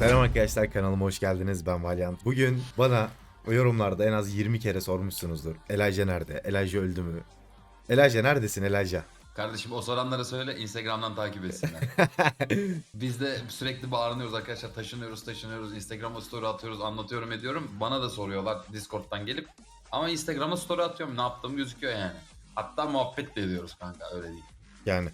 Merhaba arkadaşlar kanalıma hoş geldiniz ben Valiant. Bugün bana o yorumlarda en az 20 kere sormuşsunuzdur. Elijah nerede? Elijah öldü mü? Elijah neredesin Elijah? Kardeşim o soranlara söyle Instagram'dan takip etsinler. Biz de sürekli bağırıyoruz arkadaşlar taşınıyoruz taşınıyoruz Instagram'a story atıyoruz anlatıyorum ediyorum. Bana da soruyorlar Discord'dan gelip. Ama Instagram'a story atıyorum ne yaptığım gözüküyor yani. Hatta muhabbet de ediyoruz kanka öyle değil. Yani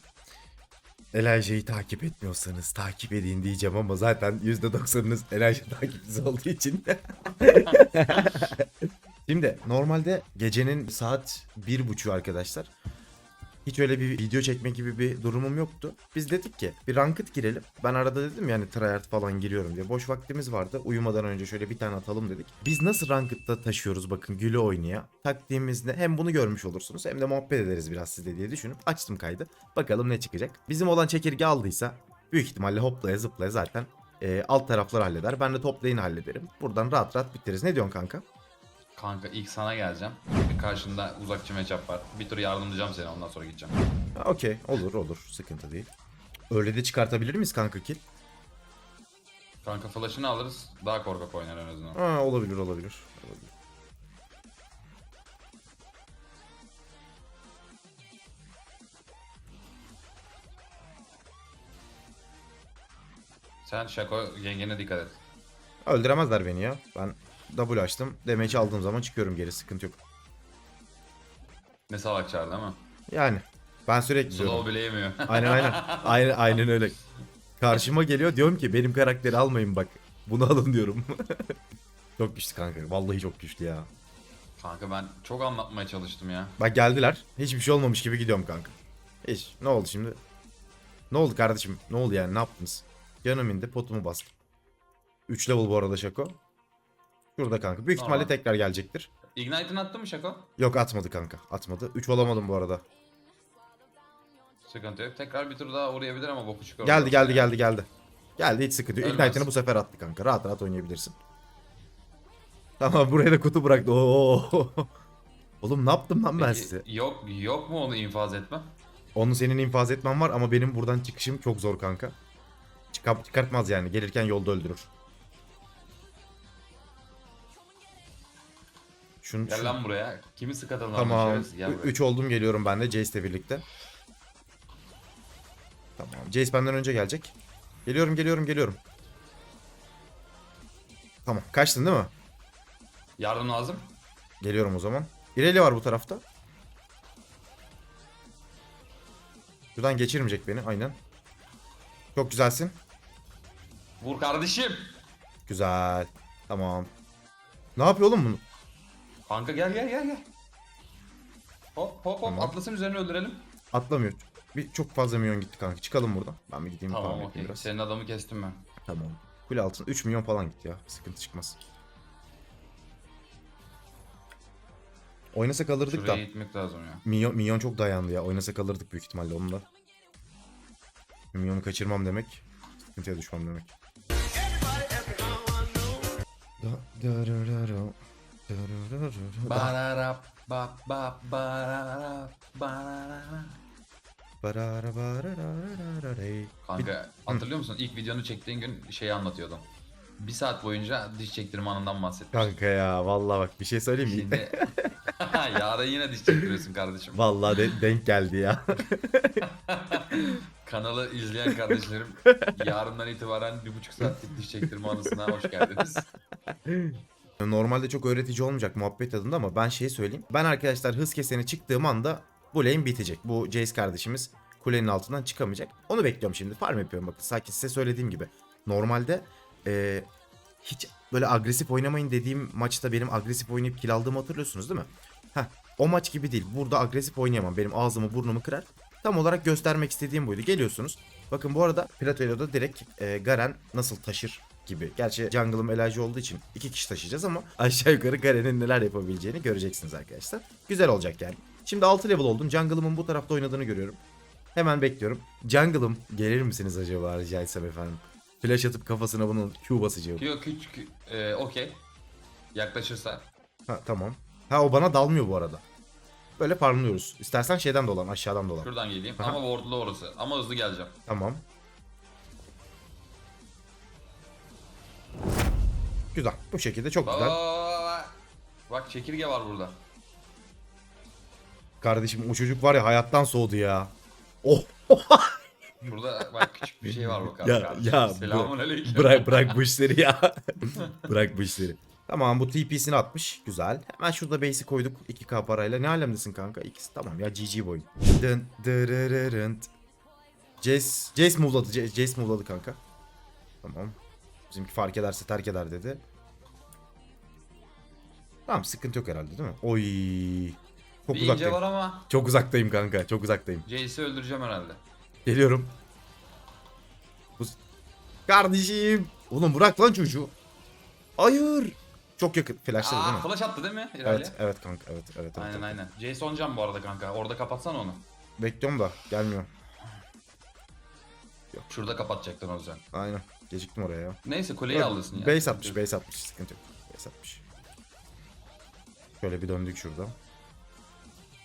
Elijah'yı takip etmiyorsanız takip edin diyeceğim ama zaten %90'ınız Elijah takipçisi olduğu için. Şimdi normalde gecenin saat bir buçuğu arkadaşlar. Hiç öyle bir video çekme gibi bir durumum yoktu. Biz dedik ki bir ranked girelim. Ben arada dedim yani tryhard falan giriyorum diye. Boş vaktimiz vardı. Uyumadan önce şöyle bir tane atalım dedik. Biz nasıl ranked'da taşıyoruz bakın gülü oynaya. Taktiğimiz ne? Hem bunu görmüş olursunuz hem de muhabbet ederiz biraz sizle diye düşünüp açtım kaydı. Bakalım ne çıkacak. Bizim olan çekirge aldıysa büyük ihtimalle hoplaya zıplaya zaten e, alt tarafları halleder. Ben de top lane'i hallederim. Buradan rahat rahat bitiririz. Ne diyorsun kanka? Kanka ilk sana geleceğim. Karşında uzakçı matchup var. Bir tur yardımlayacağım seni ondan sonra gideceğim. Ha, Okey olur olur sıkıntı değil. Öyle de çıkartabilir miyiz kanka kill? Kanka flash'ını alırız daha korkak oynar en azından. Ha, olabilir olabilir. olabilir. Sen Şako yengene dikkat et. Öldüremezler beni ya. Ben double açtım. Damage aldığım zaman çıkıyorum geri sıkıntı yok. Ne salak çağırdı ama. Yani ben sürekli diyorum. Slow bile yemiyor. Aynen aynen. aynen. Aynen öyle. Karşıma geliyor diyorum ki benim karakteri almayın bak. Bunu alın diyorum. çok güçlü kanka. Vallahi çok güçlü ya. Kanka ben çok anlatmaya çalıştım ya. Bak geldiler. Hiçbir şey olmamış gibi gidiyorum kanka. Hiç. Ne oldu şimdi? Ne oldu kardeşim? Ne oldu yani? Ne yaptınız? Canım indi. Potumu bastım. 3 level bu arada Şako. Şurada kanka. Büyük ihtimalle Tamam. tekrar gelecektir. Ignite'ını attın mı Şako? Yok atmadı kanka. Atmadı. 3 olamadım bu arada. Sıkıntı yok. Tekrar bir tur daha uğrayabilir ama boku çıkıyor. Geldi geldi geldi geldi. Geldi hiç sıkıntı yok. Ignite'ını bu sefer attı kanka. Rahat rahat oynayabilirsin. Tamam buraya da kutu bıraktı. Oo. Oğlum ne yaptım lan ben Peki, size? Yok yok mu onu infaz etme? Onu senin infaz etmen var ama benim buradan çıkışım çok zor kanka. Çıkart, çıkartmaz yani. Gelirken yolda öldürür. Şunu, Gel lan buraya. Kimi sıkatalım Tamam. Gel buraya. 3 oldum geliyorum ben de Jace'le birlikte. Tamam. Jace benden önce gelecek. Geliyorum geliyorum geliyorum. Tamam. Kaçtın değil mi? Yardım lazım. Geliyorum o zaman. İrelia var bu tarafta. Şuradan geçirmeyecek beni. Aynen. Çok güzelsin. Vur kardeşim. Güzel. Tamam. Ne yapıyor oğlum bunu? Kanka gel gel gel gel. Hop hop hop Tamam. atlasın üzerine öldürelim. Atlamıyor. Bir çok fazla milyon gitti kanka. Çıkalım buradan. Ben bir gideyim Tamam okey. biraz. Senin adamı kestim ben. Tamam. Kule altına 3 milyon falan gitti ya. Sıkıntı çıkmaz. Oynasak alırdık Şuraya da. gitmek lazım ya. Milyon, milyon çok dayandı ya. Oynasak alırdık büyük ihtimalle onunla. Milyonu kaçırmam demek. Sıkıntıya düşmem demek. Da- dararara, dararara, Bararap bap bap bararap bararara. barara, bararararararey. Kanka hatırlıyor musun? İlk videonu çektiğin gün şeyi anlatıyordum. Bir saat boyunca diş çektirme anından bahsetmiştim. Kanka ya vallahi bak bir şey söyleyeyim mi? Şimdi yarın yine diş çektiriyorsun kardeşim. Vallahi de- denk geldi ya. Kanalı izleyen kardeşlerim yarından itibaren bir buçuk saatlik diş çektirme anısına hoş geldiniz. Normalde çok öğretici olmayacak muhabbet tadında ama ben şey söyleyeyim. Ben arkadaşlar hız keseni çıktığım anda bu lane bitecek. Bu Jace kardeşimiz kulenin altından çıkamayacak. Onu bekliyorum şimdi. Farm yapıyorum bakın. Sanki size söylediğim gibi. Normalde eee, hiç böyle agresif oynamayın dediğim maçta benim agresif oynayıp kill aldığımı hatırlıyorsunuz değil mi? Heh, o maç gibi değil. Burada agresif oynayamam. Benim ağzımı burnumu kırar. Tam olarak göstermek istediğim buydu. Geliyorsunuz. Bakın bu arada Plato'da direkt e, Garen nasıl taşır gibi. Gerçi jungle'ım Elijah olduğu için iki kişi taşıyacağız ama aşağı yukarı Garen'in neler yapabileceğini göreceksiniz arkadaşlar. Güzel olacak yani. Şimdi 6 level oldum. Jungle'ımın bu tarafta oynadığını görüyorum. Hemen bekliyorum. Jungle'ım gelir misiniz acaba rica etsem efendim? Flash atıp kafasına bunun Q basacağım. Yok küçük e, okey. Yaklaşırsa. Ha tamam. Ha o bana dalmıyor bu arada. Böyle parlıyoruz. İstersen şeyden dolan aşağıdan dolan. Şuradan geleyim Aha. ama wardlu orası. Ama hızlı geleceğim. Tamam. Güzel. Bu şekilde çok güzel. Aa, bak çekirge var burada. Kardeşim o çocuk var ya hayattan soğudu ya. Oh. Burada bak küçük bir şey var bak. Ya- kardeşim. ya, Selamun aleyküm. bırak bırak bu işleri ya. bırak bu işleri. Tamam bu TP'sini atmış. Güzel. Hemen şurada base'i koyduk 2k parayla. Ne alemdesin kanka? İkisi tamam ya GG boy. Dın dırırırınt. Jace, Jace move'ladı. Jace, Jace move'ladı kanka. Tamam. Bizimki fark ederse terk eder dedi. Tamam sıkıntı yok herhalde değil mi? Oy. Çok Bir uzaktayım. var ama Çok uzaktayım kanka. Çok uzaktayım. Jace'i öldüreceğim herhalde. Geliyorum. Bu... Kardeşim. Oğlum bırak lan çocuğu. Hayır. Çok yakın. Flashladı değil mi? flash attı değil mi? İlerle. Evet, evet kanka. Evet, evet. evet, Aynen evet. aynen. Jason can bu arada kanka. Orada kapatsana onu. Bekliyorum da gelmiyor. Şurada kapatacaktın o yüzden. Aynen. Geciktim oraya ya. Neyse kuleyi alırsın ya. Base atmış, base atmış. Sıkıntı yok. Base atmış. Şöyle bir döndük şurada.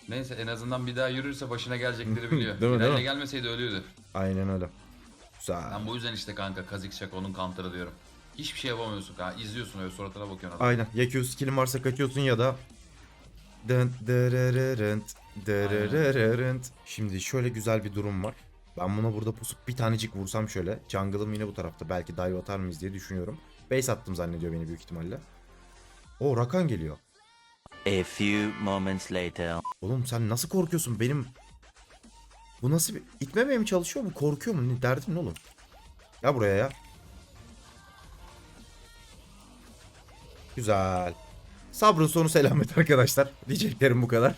Neyse en azından bir daha yürürse başına gelecekleri biliyor. Değil mi, değil mi? gelmeseydi ölüyordu. Aynen öyle. Güzel. Ben bu yüzden işte kanka Kazik Şako'nun counter'ı diyorum. Hiçbir şey yapamıyorsun kanka. İzliyorsun öyle suratına bakıyorsun adam. Aynen. Ya Q skill'in varsa kaçıyorsun ya da Dın dırırırınt, dırırırırınt. Şimdi şöyle güzel bir durum var. Ben buna burada pusup bir tanecik vursam şöyle. Jungle'ım yine bu tarafta. Belki dive atar mıyız diye düşünüyorum. Base attım zannediyor beni büyük ihtimalle. O Rakan geliyor. A few moments later. Oğlum sen nasıl korkuyorsun benim? Bu nasıl bir... İtmemeye mi çalışıyor mu? Korkuyor mu? Ne derdin ne oğlum? Ya buraya ya. Güzel. Sabrın sonu selamet arkadaşlar. Diyeceklerim bu kadar.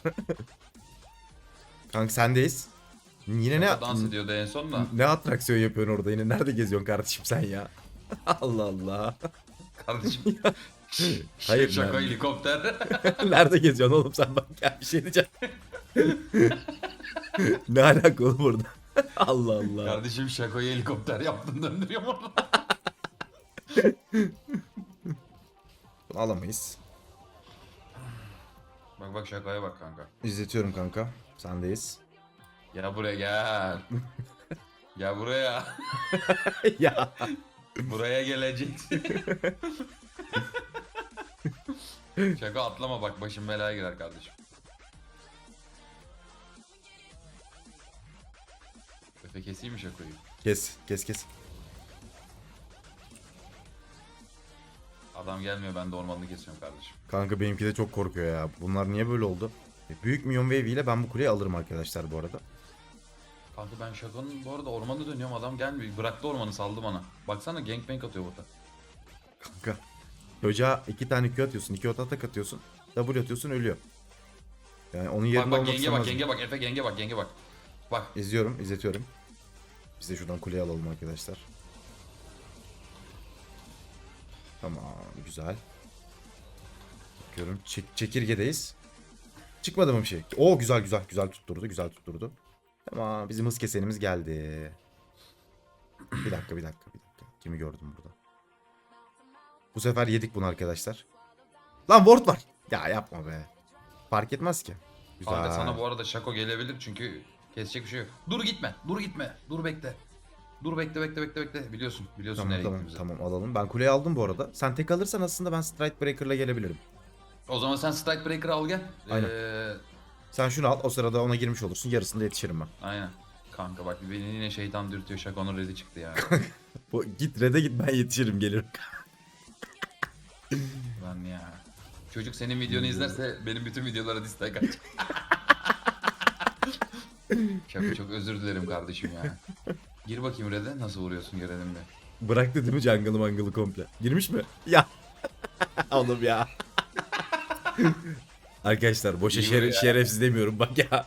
Kanka sendeyiz. Yine ne, dans ediyordu en son da. ne atraksiyon yapıyorsun orada yine? Nerede geziyorsun kardeşim sen ya? Allah Allah. Kardeşim. Hayır, Şaka ben- helikopter. Nerede geziyorsun oğlum sen bak gel bir şey diyeceğim. ne alaka oğlum orada? Allah Allah. Kardeşim şakoyu helikopter yaptın döndürüyorum orada. Alamayız. Bak bak şakaya bak kanka. İzletiyorum kanka. Sendeyiz. Gel buraya gel. gel buraya. ya. Buraya geleceksin. Şaka atlama bak başın belaya girer kardeşim. Efe keseyim mi şakoyu? Kes kes kes. Adam gelmiyor ben de ormanını kesiyorum kardeşim. Kanka benimki de çok korkuyor ya. Bunlar niye böyle oldu? E, Büyük Minyon Wave ile ben bu kuleyi alırım arkadaşlar bu arada. Kanka ben şakanın bu arada ormanda dönüyorum adam gelmiyor. Bıraktı ormanı saldı bana. Baksana gangbang atıyor bota. Kanka. Çocuğa iki tane Q atıyorsun. iki atak atıyorsun. W atıyorsun ölüyor. Yani onun Bak yerinde bak olmak genge bak istemezdim. genge bak Efe genge bak genge bak. Bak İzliyorum, izletiyorum. Biz de şuradan kuleyi alalım arkadaşlar. Tamam, güzel. Bakıyorum. Çek çekirgedeyiz. Çıkmadı mı bir şey? Oo güzel güzel güzel tutturdu, güzel tutturdu. Tamam, bizim hız kesenimiz geldi. Bir dakika, bir dakika, bir dakika. Kimi gördüm burada? Bu sefer yedik bunu arkadaşlar. Lan ward var. Ya yapma be. Fark etmez ki. Güzel. Kanka sana bu arada şako gelebilir çünkü kesecek bir şey yok. Dur gitme. Dur gitme. Dur bekle. Dur bekle bekle bekle bekle. Biliyorsun. Biliyorsun Tamam nereye tamam gittiğimizi. tamam alalım. Ben kuleyi aldım bu arada. Sen tek alırsan aslında ben Strike Breaker'la gelebilirim. O zaman sen Strike Breaker'ı al gel. Aynen. Ee, Sen şunu al o sırada ona girmiş olursun. Yarısında yetişirim ben. aynen. Kanka bak beni yine şeytan dürtüyor. Şakonun redi çıktı ya. Bu, git red'e git ben yetişirim gelirim. Lan ya. Çocuk senin videonu izlerse benim bütün videolara dislike atacak. Şaka çok özür dilerim kardeşim ya. Gir bakayım red'e nasıl vuruyorsun görelim bir. Bıraktı değil mi jungle'ı mangle'ı komple? Girmiş mi? Ya. Oğlum ya. Arkadaşlar boşa İyi şere- vuruyor ya. şerefsiz demiyorum bak ya.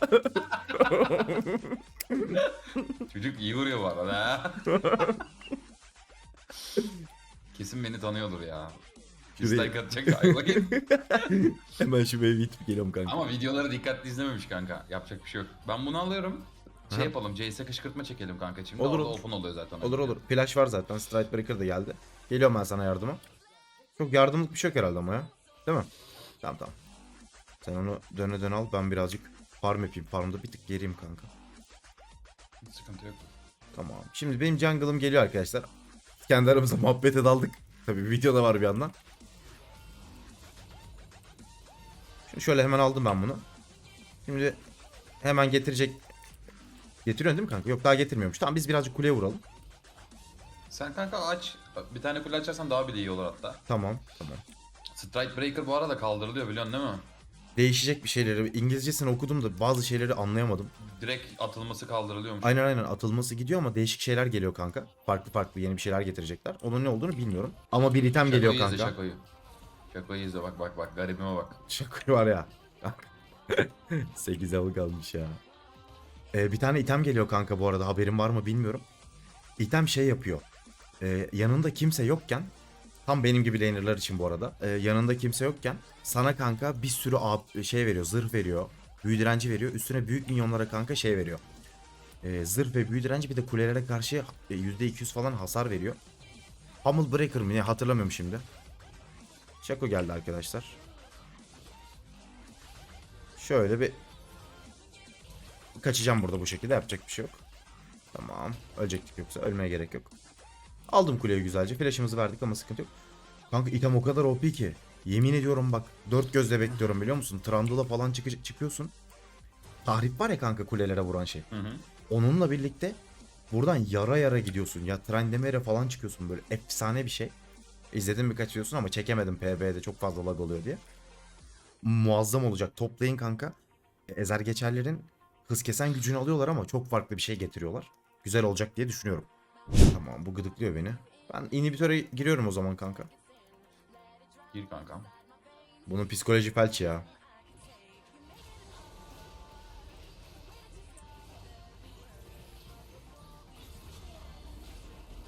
Çocuk iyi vuruyor bu arada ha. Kesin beni tanıyordur ya. Dislike atacak galiba. Hemen şu wave'i itip geliyorum kanka. Ama videoları dikkatli izlememiş kanka. Yapacak bir şey yok. Ben bunu alıyorum. Şey Aha. yapalım. Jace'e kışkırtma çekelim kanka. Şimdi Olur, orada olur. open oluyor zaten. Olur olur. Flash var zaten. Strike Breaker da geldi. Geliyorum ben sana yardıma. Çok yardımlık bir şey yok herhalde ama ya. Değil mi? Tamam tamam. Sen onu döne dön al. Ben birazcık farm yapayım. Farmda bir tık geriyim kanka. Hiç sıkıntı yok. Tamam. Şimdi benim jungle'ım geliyor arkadaşlar. Kendi aramızda muhabbete daldık. Tabi video da var bir yandan. Şimdi şöyle hemen aldım ben bunu. Şimdi hemen getirecek. Getiriyorsun değil mi kanka? Yok daha getirmiyormuş. Tamam biz birazcık kuleye vuralım. Sen kanka aç. Bir tane kule açarsan daha bile iyi olur hatta. Tamam tamam. Strike Breaker bu arada kaldırılıyor biliyorsun değil mi? Değişecek bir şeyleri. İngilizcesini okudum da bazı şeyleri anlayamadım. Direkt atılması kaldırılıyormuş. Aynen aynen atılması gidiyor ama değişik şeyler geliyor kanka. Farklı farklı yeni bir şeyler getirecekler. Onun ne olduğunu bilmiyorum. Ama bir item geliyor Şakoyu izle kanka. şakoyu. Şakoyu izle bak bak bak garibime bak. Şaka var ya. 8 level kalmış ya. Ee, bir tane item geliyor kanka bu arada haberin var mı bilmiyorum. İtem şey yapıyor. Ee, yanında kimse yokken tam benim gibi lanerlar için bu arada. Ee, yanında kimse yokken sana kanka bir sürü şey veriyor. Zırh veriyor. Büyü direnci veriyor. Üstüne büyük minyonlara kanka şey veriyor. Ee, zırh ve büyü direnci bir de kulelere karşı e, %200 falan hasar veriyor. Pummel Breaker mı ne hatırlamıyorum şimdi. Şako geldi arkadaşlar. Şöyle bir kaçacağım burada bu şekilde yapacak bir şey yok. Tamam. Ölecektik yoksa ölmeye gerek yok. Aldım kuleyi güzelce. Flash'ımızı verdik ama sıkıntı yok. Kanka item o kadar OP ki. Yemin ediyorum bak. Dört gözle bekliyorum biliyor musun? Trundle'a falan çıkı- çıkıyorsun. Tahrip var ya kanka kulelere vuran şey. Hı hı. Onunla birlikte buradan yara yara gidiyorsun. Ya Trendemere falan çıkıyorsun böyle. Efsane bir şey. İzledim birkaç videosunu ama çekemedim PB'de çok fazla lag oluyor diye. Muazzam olacak. Toplayın kanka. Ezer geçerlerin hız kesen gücünü alıyorlar ama çok farklı bir şey getiriyorlar. Güzel olacak diye düşünüyorum. Tamam bu gıdıklıyor beni. Ben inhibitöre giriyorum o zaman kanka. Gir kankam. Bunun psikoloji felç ya.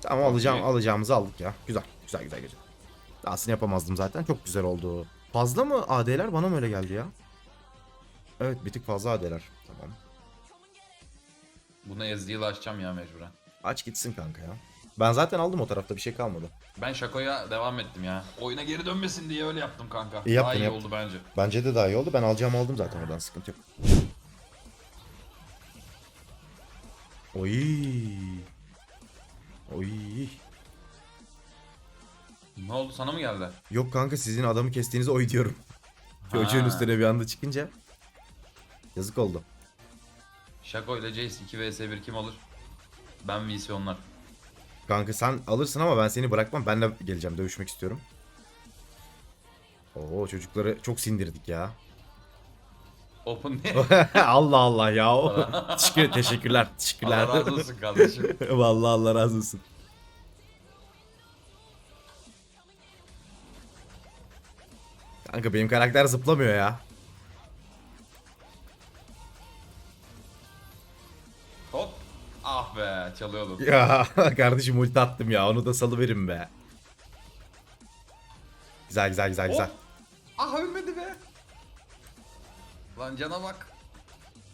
Tamam alacağım alacağımızı aldık ya. Güzel güzel güzel güzel. Aslında yapamazdım zaten. Çok güzel oldu. Fazla mı AD'ler bana mı öyle geldi ya? Evet bir tık fazla AD'ler. Tamam. Buna Ezreal'ı açacağım ya mecburen. Aç gitsin kanka ya. Ben zaten aldım o tarafta bir şey kalmadı. Ben Şako'ya devam ettim ya. Oyuna geri dönmesin diye öyle yaptım kanka. İyi yaptın, Daha iyi yaptın. oldu bence. Bence de daha iyi oldu. Ben alacağımı aldım zaten oradan sıkıntı yok. Oy. Oy. Ne oldu sana mı geldi? Yok kanka sizin adamı kestiğinize oy diyorum. Çocuğun Ha. üstüne bir anda çıkınca. Yazık oldu. Şako ile Jace 2 vs 1 kim olur? Ben vs onlar. Kanka sen alırsın ama ben seni bırakmam. Ben de geleceğim dövüşmek istiyorum. Oo çocukları çok sindirdik ya. Open ne? Allah Allah ya. Teşekkür, teşekkürler. Teşekkürler. Allah razı olsun kardeşim. Vallahi Allah razı olsun. Kanka benim karakter zıplamıyor ya. Ah be çalıyordum. Ya kardeşim ulti attım ya onu da salıverin be. Güzel güzel güzel güzel. Hop. Ah ölmedi be. Lan cana bak.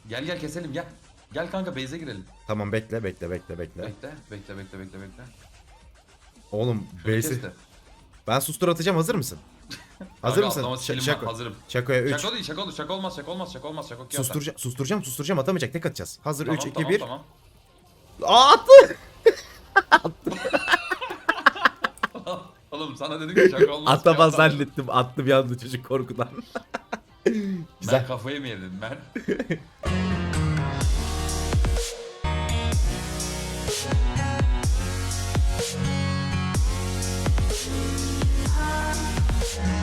Gel gel keselim gel. Gel kanka base'e girelim. Tamam bekle bekle bekle bekle. Bekle bekle bekle bekle bekle. Oğlum base'i... Ben sustur atacağım hazır mısın? hazır mısın? Ş- şako. hazırım. Şakoya 3. Şaka değil şaka olur şaka olmaz şaka olmaz şaka olmaz şaka olmaz. Susturacağım, susturacağım susturacağım atamayacak tek atacağız. Hazır Tamam, 3 2 tamam, 1. Aa attı. Oğlum sana dedim ki şaka olmaz. Atamaz zannettim attı bir anda çocuk korkudan. Ben güzel. kafayı mı yedin ben?